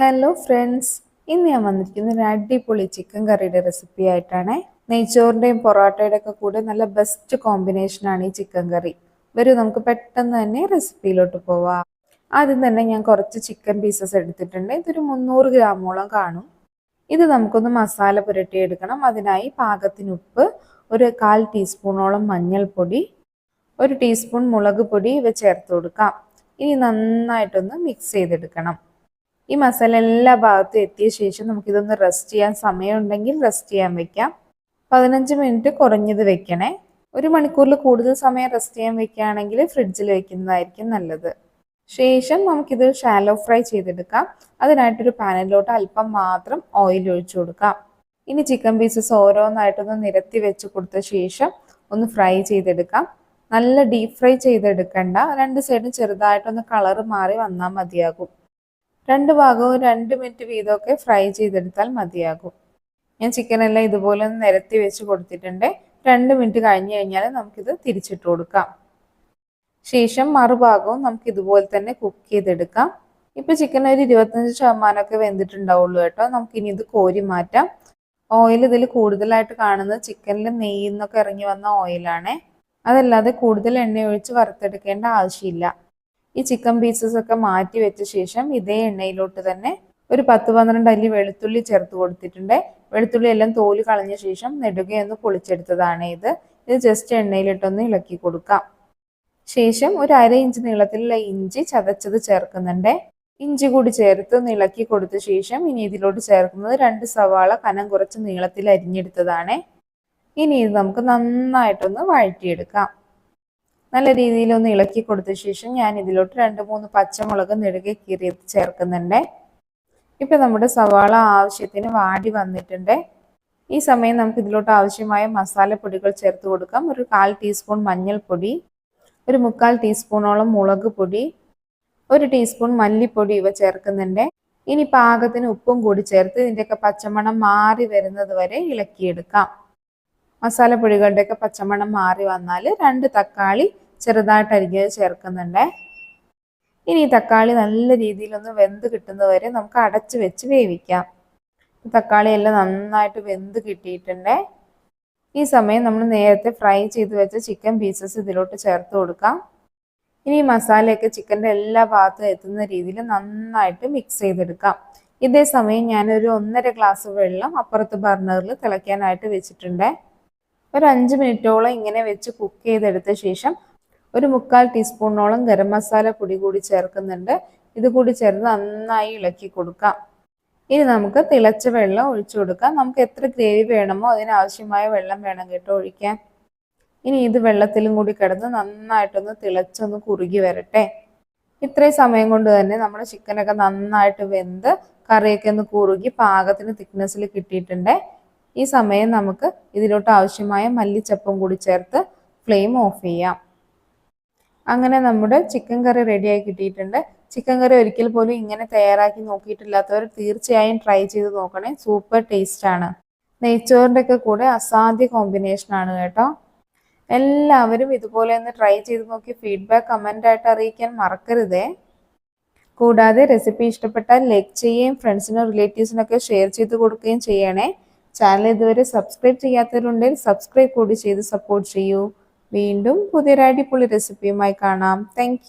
Hello friends ഇന്ന് ഞാൻ വന്നിരിക്കുന്ന ഒരു അടിപൊളി ചിക്കൻ കറിയുടെ റെസിപ്പി ആയിട്ടാണ്. നെയ്ച്ചോറിന്റെയും പൊറോട്ടയുടെ ഒക്കെ കൂടെ നല്ല ബെസ്റ്റ് കോമ്പിനേഷനാണ് ഈ ചിക്കൻ കറി വരൂ നമുക്ക് പെട്ടെന്ന് തന്നെ റെസിപ്പിയിലോട്ട് പോവാം. ആദ്യം തന്നെ ഞാൻ കുറച്ച് ചിക്കൻ പീസസ് എടുത്തിട്ടുണ്ട്. ഇതൊരു മുന്നൂറ് ഗ്രാമോളം കാണും. ഇത് നമുക്കൊന്ന് മസാല പുരട്ടിയെടുക്കണം. അതിനായി പാകത്തിന് ഉപ്പ് ഒരു കാൽ ടീസ്പൂണോളം മഞ്ഞൾപ്പൊടി ഒരു ടീസ്പൂൺ മുളക് പൊടി ഇവ ചേർത്ത് കൊടുക്കാം. ഇനി നന്നായിട്ടൊന്ന് മിക്സ് ചെയ്തെടുക്കണം. ഈ മസാല എല്ലാ ഭാഗത്തും എത്തിയ ശേഷം നമുക്കിതൊന്ന് റെസ്റ്റ് ചെയ്യാൻ സമയമുണ്ടെങ്കിൽ റെസ്റ്റ് ചെയ്യാൻ വെക്കാം. പതിനഞ്ച് മിനിറ്റ് കുറഞ്ഞത് വെക്കണേ. ഒരു മണിക്കൂറിൽ കൂടുതൽ സമയം റെസ്റ്റ് ചെയ്യാൻ വെക്കുകയാണെങ്കിൽ ഫ്രിഡ്ജിൽ വെക്കുന്നതായിരിക്കും നല്ലത്. ശേഷം നമുക്കിത് ഷാലോ ഫ്രൈ ചെയ്തെടുക്കാം. അതിനായിട്ടൊരു പാനിലോട്ട് അല്പം മാത്രം ഓയിൽ ഒഴിച്ചു കൊടുക്കാം. ഇനി ചിക്കൻ പീസസ് ഓരോന്നായിട്ടൊന്ന് നിരത്തി വെച്ച് കൊടുത്ത ശേഷം ഒന്ന് ഫ്രൈ ചെയ്തെടുക്കാം. നല്ല ഡീപ് ഫ്രൈ ചെയ്തെടുക്കണ്ട. രണ്ട് സൈഡും ചെറുതായിട്ടൊന്ന് കളർ മാറി വന്നാൽ മതിയാകും. രണ്ട് ഭാഗവും രണ്ട് മിനിറ്റ് വീതമൊക്കെ ഫ്രൈ ചെയ്തെടുത്താൽ മതിയാകും. ഞാൻ ചിക്കൻ എല്ലാം ഇതുപോലെ ഒന്ന് നിരത്തി വെച്ച് കൊടുത്തിട്ടുണ്ട്. രണ്ട് മിനിറ്റ് കഴിഞ്ഞ് കഴിഞ്ഞാൽ നമുക്കിത് തിരിച്ചിട്ട് കൊടുക്കാം. ശേഷം മറുഭാഗവും നമുക്ക് ഇതുപോലെ തന്നെ കുക്ക് ചെയ്തെടുക്കാം. ഇപ്പൊ ചിക്കൻ ഒരു ഇരുപത്തഞ്ച് ശതമാനമൊക്കെ വെന്തിട്ടുണ്ടാവുള്ളൂ കേട്ടോ. നമുക്കിനി ഇത് കോരി മാറ്റാം. ഓയിൽ ഇതിൽ കൂടുതലായിട്ട് കാണുന്നത് ചിക്കനിൽ നെയ്യിൽ നിന്നൊക്കെ ഇറങ്ങി വന്ന ഓയിലാണ് അതല്ലാതെ കൂടുതൽ എണ്ണ ഒഴിച്ച് വറുത്തെടുക്കേണ്ട ആവശ്യമില്ല. ഈ ചിക്കൻ പീസസ് ഒക്കെ മാറ്റി വെച്ച ശേഷം ഇതേ എണ്ണയിലോട്ട് തന്നെ ഒരു പത്ത് പന്ത്രണ്ട് അല്ലി വെളുത്തുള്ളി ചേർത്ത് കൊടുത്തിട്ടുണ്ട്. വെളുത്തുള്ളി എല്ലാം തോൽ കളഞ്ഞ ശേഷം നെടുകയൊന്ന് പൊളിച്ചെടുത്തതാണ് ഇത്. ഇത് ജസ്റ്റ് എണ്ണയിലിട്ടൊന്ന് ഇളക്കി കൊടുക്കാം. ശേഷം ഒരു അര ഇഞ്ച് നീളത്തിലുള്ള ഇഞ്ചി ചതച്ചത് ചേർക്കുന്നുണ്ട്. ഇഞ്ചി കൂടി ചേർത്ത് ഇളക്കി കൊടുത്ത ശേഷം ഇനി ഇതിലോട്ട് ചേർക്കുന്നത് രണ്ട് സവാള കനം കുറച്ച് നീളത്തിൽ അരിഞ്ഞെടുത്തതാണ്. ഇനി ഇത് നമുക്ക് നന്നായിട്ടൊന്ന് വഴറ്റിയെടുക്കാം. നല്ല രീതിയിൽ ഒന്ന് ഇളക്കി കൊടുത്ത ശേഷം ഞാൻ ഇതിലോട്ട് രണ്ട് മൂന്ന് പച്ചമുളക് നെടുകെ കീറി ചേർക്കുന്നുണ്ട്. ഇപ്പൊ നമ്മുടെ സവാള ആവശ്യത്തിന് വാടി വന്നിട്ടുണ്ട്. ഈ സമയം നമുക്ക് ഇതിലോട്ട് ആവശ്യമായ മസാലപ്പൊടികൾ ചേർത്ത് കൊടുക്കാം. ഒരു കാൽ ടീസ്പൂൺ മഞ്ഞൾപ്പൊടി ഒരു മുക്കാൽ ടീസ്പൂണോളം മുളക് പൊടി ഒരു ടീസ്പൂൺ മല്ലിപ്പൊടി ഇവ ചേർക്കുന്നുണ്ട്. ഇനി പാകത്തിന് ഉപ്പും കൂടി ചേർത്ത് ഇതിന്റെയൊക്കെ പച്ചമണം മാറി വരുന്നത് വരെ ഇളക്കിയെടുക്കാം. മസാലപ്പൊടികളുടെയൊക്കെ പച്ചമണം മാറി വന്നാൽ രണ്ട് തക്കാളി ചെറുതായിട്ട് അരിഞ്ഞത് ചേർക്കുന്നുണ്ട്. ഇനി തക്കാളി നല്ല രീതിയിലൊന്ന് വെന്ത് കിട്ടുന്നവരെ നമുക്ക് അടച്ച് വെച്ച് വേവിക്കാം. തക്കാളി എല്ലാം നന്നായിട്ട് വെന്ത് കിട്ടിയിട്ടുണ്ട്. ഈ സമയം നമ്മൾ നേരത്തെ ഫ്രൈ ചെയ്ത് വെച്ച ചിക്കൻ പീസസ് ഇതിലോട്ട് ചേർത്ത് കൊടുക്കാം. ഇനി മസാലയൊക്കെ ചിക്കന്റെ എല്ലാ ഭാഗത്തും എത്തുന്ന രീതിയിൽ നന്നായിട്ട് മിക്സ് ചെയ്തെടുക്കാം. ഇതേ സമയം ഞാനൊരു ഒന്നര ഗ്ലാസ് വെള്ളം അപ്പുറത്ത് ബർണറിൽ തിളയ്ക്കാനായിട്ട് വെച്ചിട്ടുണ്ട്. ഒരു അഞ്ച് മിനിറ്റോളം ഇങ്ങനെ വെച്ച് കുക്ക് ചെയ്തെടുത്ത ശേഷം ഒരു മുക്കാൽ ടീസ്പൂണോളം ഗരം മസാല പൊടി കൂടി ചേർക്കുന്നുണ്ട്. ഇത് കൂടി ചേർത്ത് നന്നായി ഇളക്കി കൊടുക്കാം. ഇനി നമുക്ക് തിളച്ച വെള്ളം ഒഴിച്ചു കൊടുക്കാം. നമുക്ക് എത്ര ഗ്രേവി വേണമോ അതിനാവശ്യമായ വെള്ളം വേണം കേട്ടോ ഒഴിക്കാൻ. ഇനി ഇത് വെള്ളത്തിലും കൂടി കിടന്ന് നന്നായിട്ടൊന്ന് തിളച്ചൊന്ന് കുറുകി വരട്ടെ. ഇത്രയും സമയം കൊണ്ട് തന്നെ നമ്മുടെ ചിക്കനൊക്കെ നന്നായിട്ട് വെന്ത് കറിയൊക്കെ ഒന്ന് കുറുകി പാകത്തിന് തിക്നെസ്സിൽ കിട്ടിയിട്ടുണ്ട്. ഈ സമയം നമുക്ക് ഇതിലോട്ട് ആവശ്യമായ മല്ലിച്ചപ്പും കൂടി ചേർത്ത് ഫ്ലെയിം ഓഫ് ചെയ്യാം. അങ്ങനെ നമ്മുടെ ചിക്കൻ കറി റെഡിയായി കിട്ടിയിട്ടുണ്ട്. ചിക്കൻ കറി ഒരിക്കൽ പോലും ഇങ്ങനെ തയ്യാറാക്കി നോക്കിയിട്ടില്ലാത്തവർ തീർച്ചയായും ട്രൈ ചെയ്ത് നോക്കണേ. സൂപ്പർ ടേസ്റ്റ് ആണ്. നെയ്ച്ചോറിന്റെ ഒക്കെ കൂടെ അസാധ്യ കോമ്പിനേഷൻ ആണ് കേട്ടോ. എല്ലാവരും ഇതുപോലെ ഒന്ന് ട്രൈ ചെയ്ത് നോക്കി ഫീഡ്ബാക്ക് കമന്റ് ആയിട്ട് അറിയിക്കാൻ മറക്കരുതേ. കൂടാതെ റെസിപ്പി ഇഷ്ടപ്പെട്ടാൽ ലൈക്ക് ചെയ്യുകയും ഫ്രണ്ട്സിനും റിലേറ്റീവ്സിനൊക്കെ ഷെയർ ചെയ്ത് കൊടുക്കുകയും ചെയ്യണേ. ചാനൽ ഇതുവരെ സബ്സ്ക്രൈബ് ചെയ്യാത്തവരുണ്ടെങ്കിൽ സബ്സ്ക്രൈബ് കൂടി ചെയ്ത് സപ്പോർട്ട് ചെയ്യൂ. വീണ്ടും പുതിയൊരു അടിപൊളി റെസിപ്പിയുമായി കാണാം. താങ്ക്